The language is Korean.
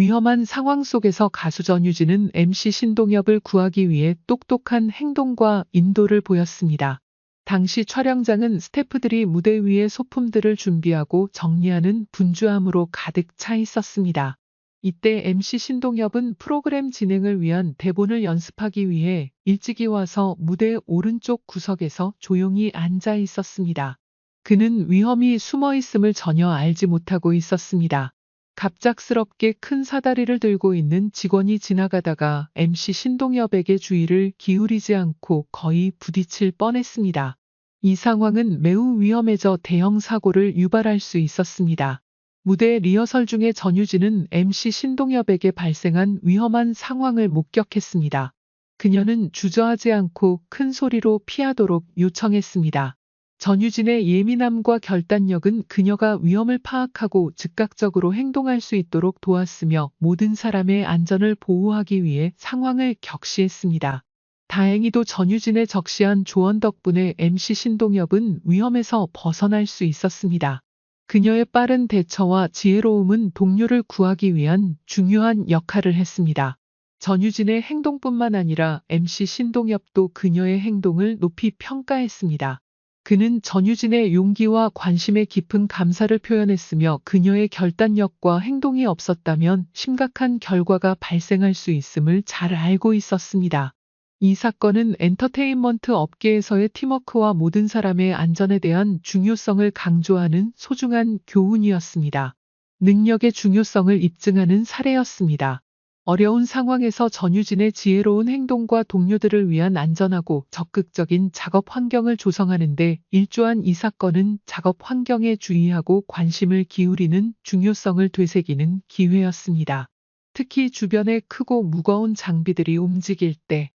위험한 상황 속에서 가수 전유진은 MC 신동엽을 구하기 위해 똑똑한 행동과 인도를 보였습니다. 당시 촬영장은 스태프들이 무대 위에 소품들을 준비하고 정리하는 분주함으로 가득 차 있었습니다. 이때 MC 신동엽은 프로그램 진행을 위한 대본을 연습하기 위해 일찍이 와서 무대 오른쪽 구석에서 조용히 앉아 있었습니다. 그는 위험이 숨어 있음을 전혀 알지 못하고 있었습니다. 갑작스럽게 큰 사다리를 들고 있는 직원이 지나가다가 MC 신동엽에게 주의를 기울이지 않고 거의 부딪힐 뻔했습니다. 이 상황은 매우 위험해져 대형 사고를 유발할 수 있었습니다. 무대 리허설 중에 전유진은 MC 신동엽에게 발생한 위험한 상황을 목격했습니다. 그녀는 주저하지 않고 큰 소리로 피하도록 요청했습니다. 전유진의 예민함과 결단력은 그녀가 위험을 파악하고 즉각적으로 행동할 수 있도록 도왔으며 모든 사람의 안전을 보호하기 위해 상황을 격시했습니다. 다행히도 전유진의 적시한 조언 덕분에 MC 신동엽은 위험에서 벗어날 수 있었습니다. 그녀의 빠른 대처와 지혜로움은 동료를 구하기 위한 중요한 역할을 했습니다. 전유진의 행동뿐만 아니라 MC 신동엽도 그녀의 행동을 높이 평가했습니다. 그는 전유진의 용기와 관심에 깊은 감사를 표현했으며 그녀의 결단력과 행동이 없었다면 심각한 결과가 발생할 수 있음을 잘 알고 있었습니다. 이 사건은 엔터테인먼트 업계에서의 팀워크와 모든 사람의 안전에 대한 중요성을 강조하는 소중한 교훈이었습니다. 능력의 중요성을 입증하는 사례였습니다. 어려운 상황에서 전유진의 지혜로운 행동과 동료들을 위한 안전하고 적극적인 작업 환경을 조성하는데 일조한 이 사건은 작업 환경에 주의하고 관심을 기울이는 중요성을 되새기는 기회였습니다. 특히 주변에 크고 무거운 장비들이 움직일 때